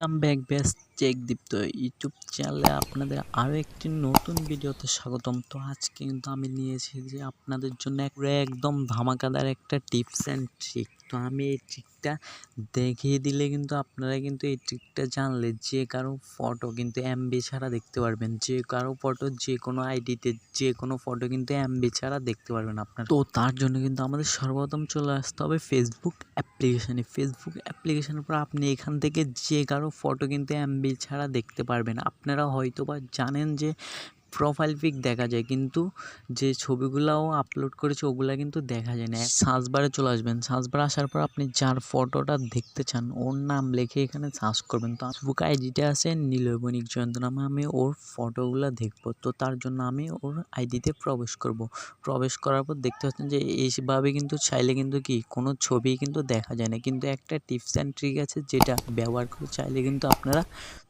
Back ব্যাস check দীপ্ত YouTube চ্যানেলে আপনাদের আরও একটি নতুন ভিডিওতে স্বাগতম। তো আজকে কিন্তু আমি নিয়েছি যে আপনাদের জন্য এক- একদম ধামাকাদার একটা টিপস অ্যান্ড ট্রিক তো আমি এই ট্রিকটা দেখিয়ে দিলে কিন্তু আপনারা কিন্তু এই ট্রিকটা জানলে যে কারও ফটো কিন্তু এমবি ছাড়া দেখতে পারবেন। যে কারও ফটো যে কোনো আইডিতে যে কোনো ফটো কিন্তু এমবি ছাড়া দেখতে পারবেন আপনারা। তো তার জন্য কিন্তু আমাদের সর্বপ্রথম চলে আসতে হবে ফেসবুক অ্যাপ্লিকেশানে ফেসবুক অ্যাপ্লিকেশানের পর আপনি এখান থেকে যে কারও ফটো কিন্তু এমবি ছাড়া দেখতে পারবেন। আপনারা হয়তো বা জানেন যে প্রোফাইল পিক দেখা যায়, কিন্তু যে ছবিগুলোও আপলোড করেছে, ওগুলা কিন্তু দেখা যায় না। সার্চ বারে চলে আসবেন। সার্চ বারে আসার পর আপনি যার ফটোটা দেখতে চান, ওর নাম লিখে এখানে সার্চ করবেন। তো ফেসবুক আইডিটা আছে নীলবণিক জয়ন্ত নামে, আমি ওর ফটোগুলো দেখব। তো তার জন্য আমি ওর আইডিতে প্রবেশ করব। প্রবেশ করার পর দেখতে পাচ্ছেন যে, এইভাবে কিন্তু চাইলে কিন্তু কি, কোনো ছবি কিন্তু দেখা যায় না। কিন্তু একটা টিপস অ্যান্ড ট্রিক আছে যেটা ব্যবহার করে চাইলে কিন্তু আপনারা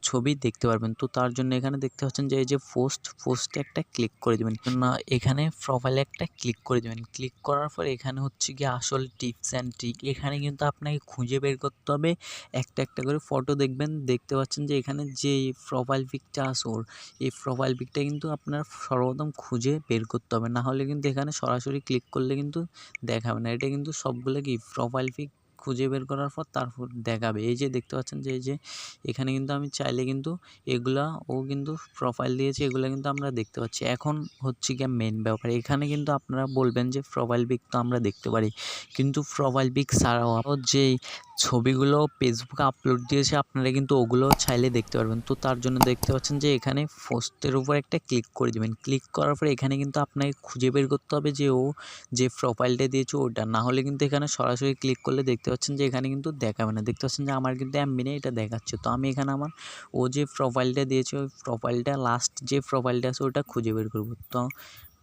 ছবি দেখতে পারবেন। তো তার জন্য এখানে দেখতে পাচ্ছেন যে, এই যে পোস্ট পোস্টে একটা ক্লিক করে দেবেন। না এখানে প্রোফাইলে একটা ক্লিক করে দেবেন। ক্লিক করার পর এখানে হচ্ছে গিয়ে আসল টিপস অ্যান্ড ট্রিক এখানে কিন্তু আপনাকে খুঁজে বের করতে হবে। একটা একটা করে ফটো দেখবেন, দেখতে পাচ্ছেন যে এখানে যে প্রোফাইল পিকটা ওর এই প্রোফাইল পিকটা কিন্তু আপনার সর্বপ্রথম খুঁজে বের করতে হবে। না হলে কিন্তু এখানে সরাসরি ক্লিক করলে কিন্তু দেখাবে না। এটা কিন্তু সবগুলো কি প্রোফাইল পিক খুঁজে বের করার পর তারপর দেখাবে। এই যে দেখতে পাচ্ছেন যে, এই যে এখানে কিন্তু আমি চাইলে কিন্তু এগুলা ও কিন্তু প্রোফাইল দিয়েছে, এগুলো কিন্তু আমরা দেখতে পাচ্ছি। এখন হচ্ছে গিয়ে মেন ব্যাপার। এখানে কিন্তু আপনারা বলবেন যে প্রোফাইল পিক তো আমরা দেখতে পারি। কিন্তু প্রোফাইল পিক ছাড়াও যে ছবিগুলো ফেসবুকে আপলোড দিয়েছে, আপনারা কিন্তু ওগুলো চাইলে দেখতে পারবেন। তো তার জন্য দেখতে পাচ্ছেন যে এখানে পোস্টের উপর একটা ক্লিক করে দেবেন। ক্লিক করার পরে এখানে কিন্তু আপনাকে খুঁজে বের করতে হবে যে ও যে প্রোফাইলটা দিয়েছে ওটা। না হলে কিন্তু এখানে সরাসরি ক্লিক করলে দেখতে পাচ্ছেন যে এখানে কিন্তু দেখাবে না। দেখতে পাচ্ছেন যে আমার কিন্তু নেই এটা দেখাচ্ছে। তো আমি এখানে আমার ও যে প্রোফাইলটা দিয়েছে, ওই প্রোফাইলটা লাস্ট যে প্রোফাইলটা আছে ওটা খুঁজে বের করব। তো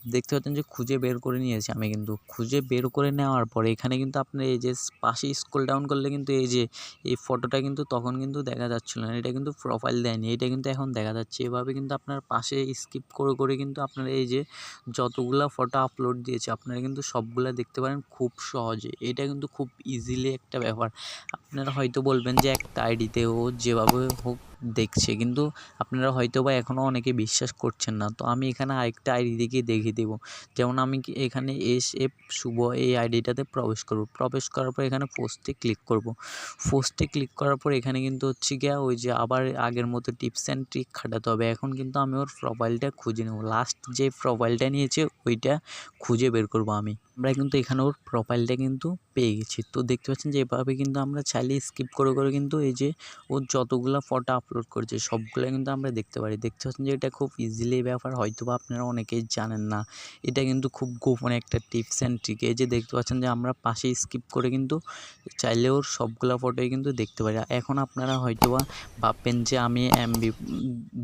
দেখতে পাচ্ছেন যে খুঁজে বের করে নিয়েছি আমি কিন্তু। খুঁজে বের করে নেওয়ার পরে এখানে কিন্তু আপনার এই যে পাশে স্ক্রল ডাউন করলে কিন্তু এই যে, এই ফটোটা কিন্তু তখন কিন্তু দেখা যাচ্ছিল না। এটা কিন্তু প্রোফাইল দেয়নি, এটা কিন্তু এখন দেখা যাচ্ছে। এভাবে কিন্তু আপনার পাশে স্কিপ করে করে কিন্তু আপনার এই যে যতগুলো ফটো আপলোড দিয়েছে, আপনারা কিন্তু সবগুলা দেখতে পারেন খুব সহজে। এটা কিন্তু খুব ইজিলি একটা ব্যাপার। আপনারা হয়তো বলবেন যে একটা আইডিতে ও যেভাবে হোক দেখছে। কিন্তু আপনারা হয়তো বা এখনও অনেকে বিশ্বাস করছেন না। তো আমি এখানে আরেকটা আইডি থেকে দেখিয়ে দেবো। যেমন আমি এখানে এস এফ শুভ এই আইডিটাতে প্রবেশ করব। প্রবেশ করার পর এখানে পোস্টে ক্লিক করব। পোস্টে ক্লিক করার পর এখানে কিন্তু হচ্ছে গিয়া ওই যে আবার আগের মতো টিপস অ্যান্ড ট্রিক খাটাতে হবে। এখন কিন্তু আমি ওর প্রোফাইলটা খুঁজে নেব। লাস্ট যে প্রোফাইলটা নিয়েছে, ওইটা খুঁজে বের করব আমি। আমরা কিন্তু এখানে ওর প্রোফাইলটা কিন্তু পেয়ে গেছি। তো দেখতে পাচ্ছেন যে এভাবে কিন্তু আমরা চাইলে স্কিপ করে করে কিন্তু এই যে ওর যতগুলো ফটো আপলোড করেছে, সবগুলো কিন্তু আমরা দেখতে পারি। দেখতে পাচ্ছেন যে এটা খুব ইজিলি ব্যাপার হয়তো বা আপনারা অনেকেই জানেন না। এটা কিন্তু খুব গোপনে একটা টিপস অ্যান্ড ট্রিক এই যে দেখতে পাচ্ছেন যে আমরা পাশে স্কিপ করে কিন্তু চাইলে ওর সবগুলো ফটোই কিন্তু দেখতে পারি। এখন আপনারা হয়তো বা ভাববেন যে আমি এমবি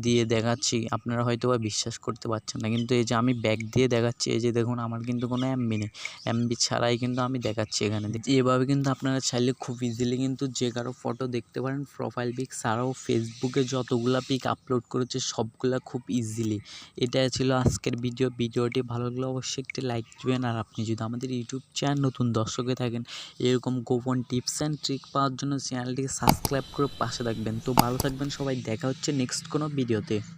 দিয়ে দেখাচ্ছি, আপনারা হয়তো বা বিশ্বাস করতে পারছেন না। কিন্তু এই যে আমি ব্যাগ দিয়ে দেখাচ্ছি, এই যে দেখুন, আমার কিন্তু কোনো এমবি নেই। এমবি ছাড়াই কিন্তু আমি দেখাচ্ছি এখানে। এভাবে কিন্তু আপনারা চাইলে খুব ইজিলি কিন্তু যে কারও ফটো দেখতে পারেন প্রোফাইল পিক ছাড়াও ফেসবুকে যতগুলা পিক আপলোড করেছে, সবগুলা খুব ইজিলি এটা ছিল আজকের ভিডিও ভিডিওটি ভালো লাগলে অবশ্যই একটি লাইক দেবেন। আর আপনি যদি আমাদের ইউটিউব চ্যানেল নতুন দর্শকে থাকেন, এরকম গোপন টিপস অ্যান্ড ট্রিক পাওয়ার জন্য চ্যানেলটিকে সাবস্ক্রাইব করে পাশে থাকবেন। তো ভালো থাকবেন সবাই। দেখা হচ্ছে নেক্সট কোনো ভিডিওতে